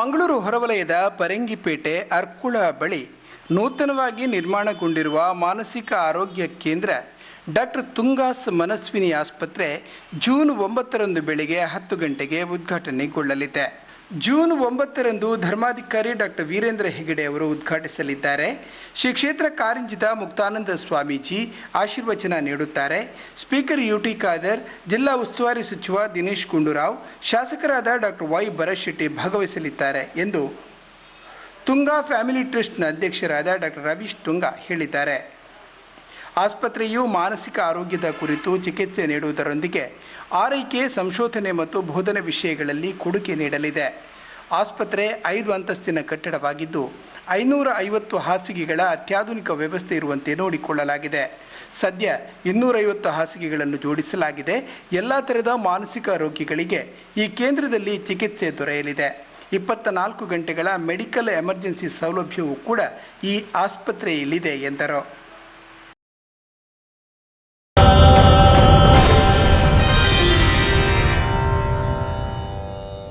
ಮಂಗಳೂರು ಹೊರವಲಯದ ಪರಂಗಿಪೇಟೆ ಅರ್ಕುಳ ಬಳಿ ನೂತನವಾಗಿ ನಿರ್ಮಾಣಗೊಂಡಿರುವ ಮಾನಸಿಕ ಆರೋಗ್ಯ ಕೇಂದ್ರ ಡಾಕ್ಟರ್ ತುಂಗಾಸ್ ಮನಸ್ವಿನಿ ಆಸ್ಪತ್ರೆ ಜೂನ್ ಒಂಬತ್ತರಂದು ಬೆಳಿಗ್ಗೆ ಹತ್ತು ಗಂಟೆಗೆ ಉದ್ಘಾಟನೆಗೊಳ್ಳಲಿದೆ. ಜೂನ್ ಒಂಬತ್ತರಂದು ಧರ್ಮಾಧಿಕಾರಿ ಡಾಕ್ಟರ್ ವೀರೇಂದ್ರ ಹೆಗಡೆ ಅವರು ಉದ್ಘಾಟಿಸಲಿದ್ದಾರೆ. ಶ್ರೀ ಕ್ಷೇತ್ರ ಕಾರಂಜಿದ ಮುಕ್ತಾನಂದ ಸ್ವಾಮೀಜಿ ಆಶೀರ್ವಚನ ನೀಡುತ್ತಾರೆ. ಸ್ಪೀಕರ್ ಯು ಟಿ ಖಾದರ್, ಜಿಲ್ಲಾ ಉಸ್ತುವಾರಿ ಸಚಿವ ದಿನೇಶ್ ಗುಂಡೂರಾವ್, ಶಾಸಕರಾದ ಡಾಕ್ಟರ್ ವೈ ಭರಶೆಟ್ಟಿ ಭಾಗವಹಿಸಲಿದ್ದಾರೆ ಎಂದು ತುಂಗಾ ಫ್ಯಾಮಿಲಿ ಟ್ರಸ್ಟ್ನ ಅಧ್ಯಕ್ಷರಾದ ಡಾಕ್ಟರ್ ರವೀಶ್ ತುಂಗಾ ಹೇಳಿದ್ದಾರೆ. ಆಸ್ಪತ್ರೆಯು ಮಾನಸಿಕ ಆರೋಗ್ಯದ ಕುರಿತು ಚಿಕಿತ್ಸೆ ನೀಡುವುದರೊಂದಿಗೆ ಆರೈಕೆ, ಸಂಶೋಧನೆ ಮತ್ತು ಬೋಧನೆ ವಿಷಯಗಳಲ್ಲಿ ಕೊಡುಗೆ ನೀಡಲಿದೆ. ಆಸ್ಪತ್ರೆ ಐದು ಅಂತಸ್ತಿನ ಕಟ್ಟಡವಾಗಿದ್ದು ಐನೂರ ಐವತ್ತು ಹಾಸಿಗೆಗಳ ಅತ್ಯಾಧುನಿಕ ವ್ಯವಸ್ಥೆ ಇರುವಂತೆ ನೋಡಿಕೊಳ್ಳಲಾಗಿದೆ. ಸದ್ಯ ಇನ್ನೂರೈವತ್ತು ಹಾಸಿಗೆಗಳನ್ನು ಜೋಡಿಸಲಾಗಿದೆ. ಎಲ್ಲ ಥರದ ಮಾನಸಿಕ ರೋಗಿಗಳಿಗೆ ಈ ಕೇಂದ್ರದಲ್ಲಿ ಚಿಕಿತ್ಸೆ ದೊರೆಯಲಿದೆ. ಇಪ್ಪತ್ತ ನಾಲ್ಕು ಗಂಟೆಗಳ ಮೆಡಿಕಲ್ ಎಮರ್ಜೆನ್ಸಿ ಸೌಲಭ್ಯವೂ ಕೂಡ ಈ ಆಸ್ಪತ್ರೆಯಲ್ಲಿದೆ ಎಂದರು.